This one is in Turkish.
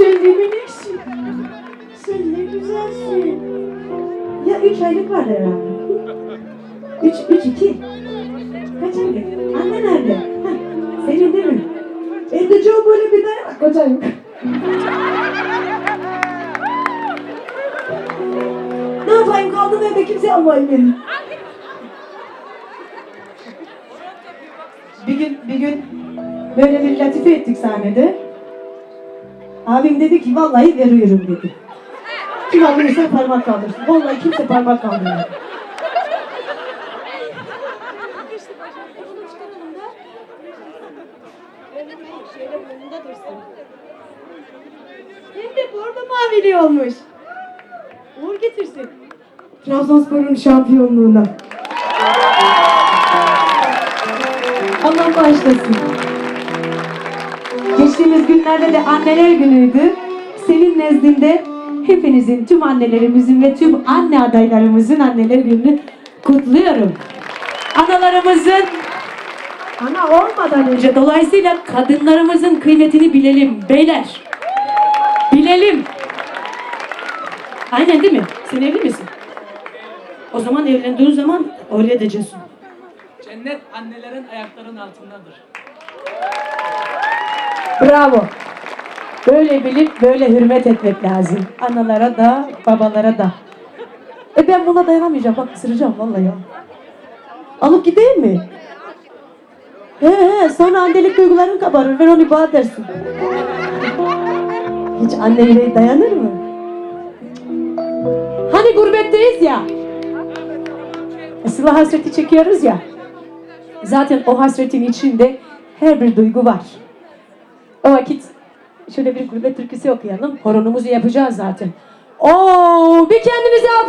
Sen ne miniksin. Sen ne güzelsin. Ya üç aylık var herhalde. Üç, üç, iki. Kaç aylık? Anne nerede? Ha, senin değil mi? Evde çok böyle bir tane bak kocayım. ne yapayım kaldım evde kimse almayın beni. Bir gün, bir gün böyle bir latife ettik sahnede. Abim dedi ki vallahi veriyorum dedi. Kim alırsa parmak kaldırsın. Vallahi kimse parmak kaldırmıyor. Hem de bordo mavili olmuş. Uğur getirsin. Trabzonspor'un şampiyonluğuna. Allah bağışlasın. Geçtiğimiz günlerde de anneler günüydü. Senin nezdinde hepinizin, tüm annelerimizin ve tüm anne adaylarımızın anneler gününü kutluyorum. Analarımızın ana olmadan önce dolayısıyla kadınlarımızın kıymetini bilelim beyler. Bilelim. Aynen değil mi? Sen evli misin? O zaman evlendiğin zaman oraya edeceksin. Cennet annelerin ayaklarının altındadır. Bravo. Böyle bilip böyle hürmet etmek lazım. Analara da, babalara da. E ben buna dayanamayacağım. Bak ısıracağım vallahi ya. Alıp gideyim mi? He he sonra annelik duyguların kabarır. Ver onu bana dersin. Hiç anne yüreği dayanır mı? Hani gurbetteyiz ya. Sıla hasreti çekiyoruz ya. Zaten o hasretin içinde her bir duygu var. O vakit şöyle bir gurbet türküsü okuyalım. Horonumuzu yapacağız zaten. Oo, bir kendimize alkış